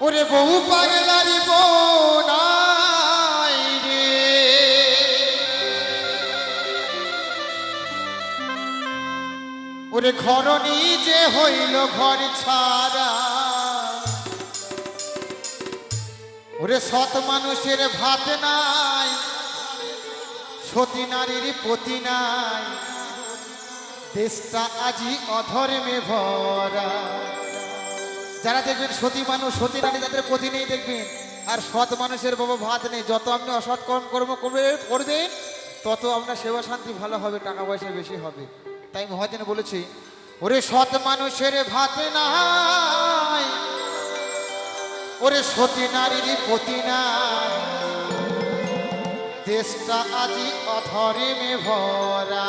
ওরে বউ পাগলারি বউ নাই রে। ওরে ঘর নিজে হইল ঘর ছাড়া। ওরে সৎ মানুষের ভাত নাই, সতী নারীর পতি নাই। দেশটা আজি অধর্মে ভরা। যারা দেখবেন সতী মানুষ, সতী নারী তাদের পতি নেই দেখবেন, আর সৎ মানুষের বাবা ভাত নেই। যত আপনি অসৎ কর্ম করবে করবেন তত আপনার সেবা শান্তি ভালো হবে, টাকা পয়সা বেশি হবে। তাই মহাজন বলেছি, ওরে সৎ মানুষের ভাত নাই, ওরে সতী নারীর পতি নাই। দেশটা আজি অধর্মে ভরা।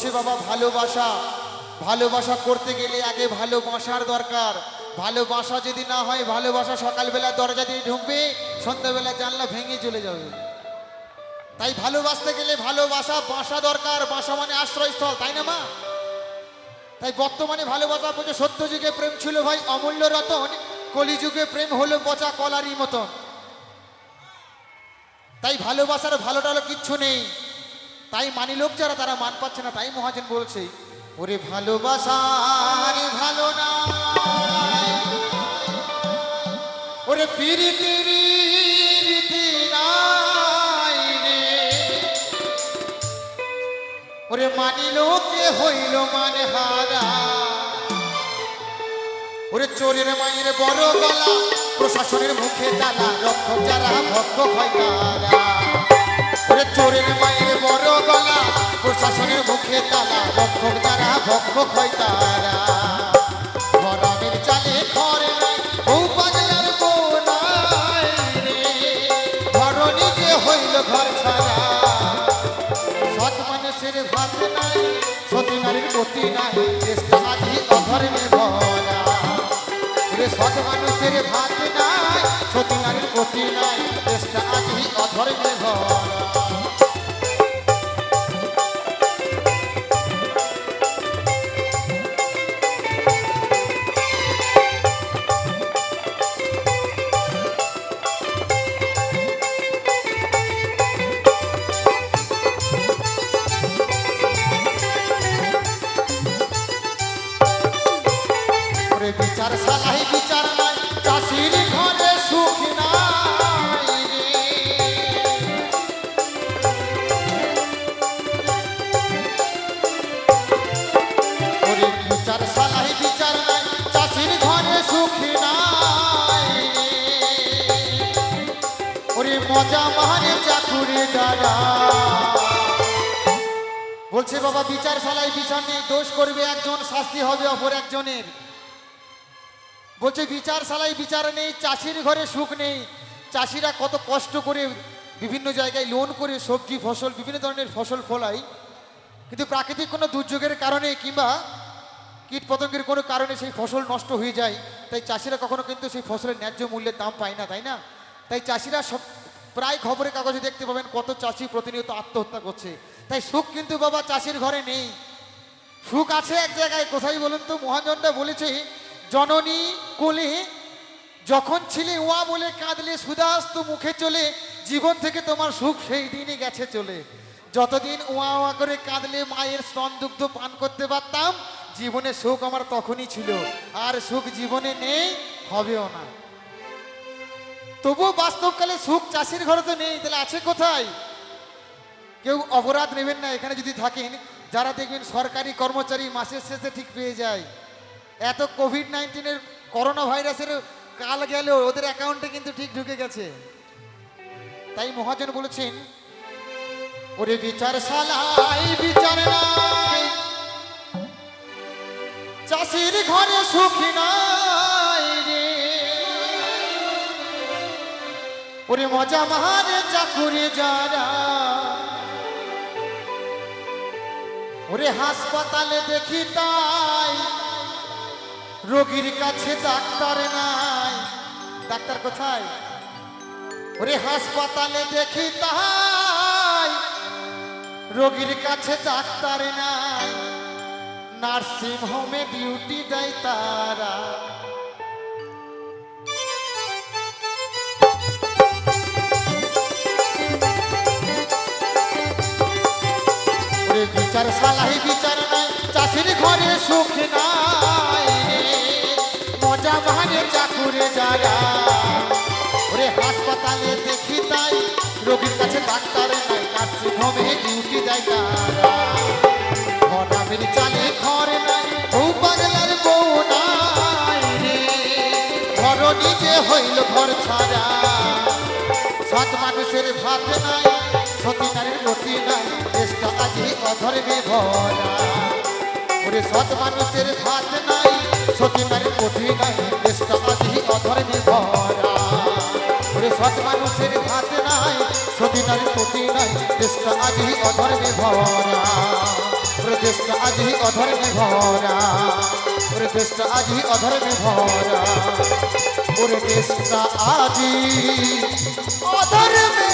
বলছে, বাবা, ভালোবাসা। ভালোবাসা করতে গেলে আগে ভালোবাসার দরকার। ভালোবাসা যদি না হয়, ভালোবাসা সকালবেলা দরজা দিয়ে ঢুকবে, সন্ধ্যাবেলা জানলা ভেঙে চলে যাবে। তাই ভালোবাসতে গেলে ভালোবাসা, বাসা দরকার। বাসা মানে আশ্রয়স্থল, তাই না, মা? তাই বর্তমানে ভালোবাসা বলছে সত্য যুগে প্রেম ছিল ভাই, অমূল্য রতন। কলিযুগে প্রেম হলো পচা কলারই মতন। তাই ভালোবাসার ভালো টালো কিচ্ছু নেই। তাই মানি লোক যারা, তারা মান পাচ্ছে না। তাই মহাজন বলছে, ওরে ভালোবাসার ভালো না ওরে পিরিতি রীতি নাই রে। ওরে মানিল কে হইল মানে হারা ওরে চোরের মায়ের বড় গলা, প্রশাসনের মুখে তালা রক্ষক যারা, ভক্ত হয় তারা। ওরে চোরের মায়ের বড় গলা মুখে তালা রক্ষক যারা ভক্ষক হয় তারা। গরমের চালে ঘর নাই, বউ পাগলার বউ নাই রে। ঘর নিজে হইল ঘর ছাড়া। সৎ মানুষের ভাত নাই সতী নারীর গতি নাই চেষ্টা আজি অধর্মে ভরা। ওরে সৎ মানুষের ভাত নাই সতী নারীর গতি নাই চেষ্টা আজি অধর্মে ভরা। বলছে, বাবা, বিচার শালায় বিচার নেই দোষ করবে একজন, শাস্তি হবে অপর একজনের। বলছে, বিচার সালাই বিচার নেই, চাষির ঘরে সুখ নেই। চাষিরা কত কষ্ট করে বিভিন্ন জায়গায় লোন করে সবজি ফসল, বিভিন্ন ধরনের ফসল ফলায়। কিন্তু প্রাকৃতিক কোনো দুর্যোগের কারণে কিংবা কীট পতঙ্গের কোনো কারণে সেই ফসল নষ্ট হয়ে যায়। তাই চাষিরা কখনো কিন্তু সেই ফসলের ন্যায্য মূল্যের দাম পায় না, তাই না? তাই চাষিরা সব প্রায় খবরের কাগজে দেখতে পাবেন কত চাষি প্রতিনিয়ত আত্মহত্যা করছে। তাই সুখ কিন্তু বাবা চাষির ঘরে নেই। সুখ আছে এক জায়গায়, কোথায় বলুন তো? মহাজনটা বলেছে, জননী কোলে যখন ছিলে ওয়া বলে কাঁদলে সুদাস্ত মুখে চলে, জীবন থেকে তোমার সুখ সেই দিনই গেছে চলে। যতদিন ওয়া ওয়া করে কাঁদলে মায়ের স্তন দুগ্ধ পান করতে পারতাম, জীবনে সুখ আমার তখনই ছিল। আর সুখ জীবনে নেই, হবেও না। তবুও বাস্তবকালে সুখ চাষির ঘরে তো নেই, তাহলে আছে কোথায়? কেউ অপরাধ নেবেন না, এখানে যদি থাকেন, যারা দেখবেন সরকারি কর্মচারী মাসের শেষে ঠিক পেয়ে যায়। এত কোভিড নাইন্টিনের করোনা ভাইরাসের কাল গেলেও ওদের অ্যাকাউন্টে কিন্তু ঠিক ঢুকে গেছে। তাই মহাজন বলেছেন, ওরে বিচার সালাই বিচার নাই। চাষির ঘরে সুখী নাই ওরে মজা মারে চাকুরে যারা। ওরে হাসপাতালে দেখি তাই, রোগীর কাছে ডাক্তার নাই। ডাক্তার কোথায়? ওরে হাসপাতালে দেখি তাই, রোগীর কাছে ডাক্তার নাই। নার্সিং হোমে ডিউটি দেয় তারা। ওরে বিচার সালাই, বিচার নাই। চাষির ঘরে সুখ নাই। মজা ভাঙে চাকুরে যারা ওরে হাসপাতালে দেখি তাই, রোগীর কাছে ডাক্তার নাই নার্সিং হোমে ডিউটি দেয় তারা। ঘরামের চালে ঘর নাই, বউ পাগলার বউ নাই ঘর নিজে হইল ঘর ছাড়া। সৎ মানুষের ভাত নাই সতী গতি নাই দেশটা আজি অধর্মে ভরা ওরে সৎ মানুষের ভাত নাই সতী নারীর গতি নাই দেশটা আজি অধর্মে ভরা ওরে সৎ মানুষের ভাত নাই সতী নারীর গতি নাই দেশটা আজি অধর্মে ভরা ওরে দেশটা আজি অধর্মে ভরা ওরে দেশটা আজি অধর্মে ভরা ওরে দেশটা আজি অধর্মে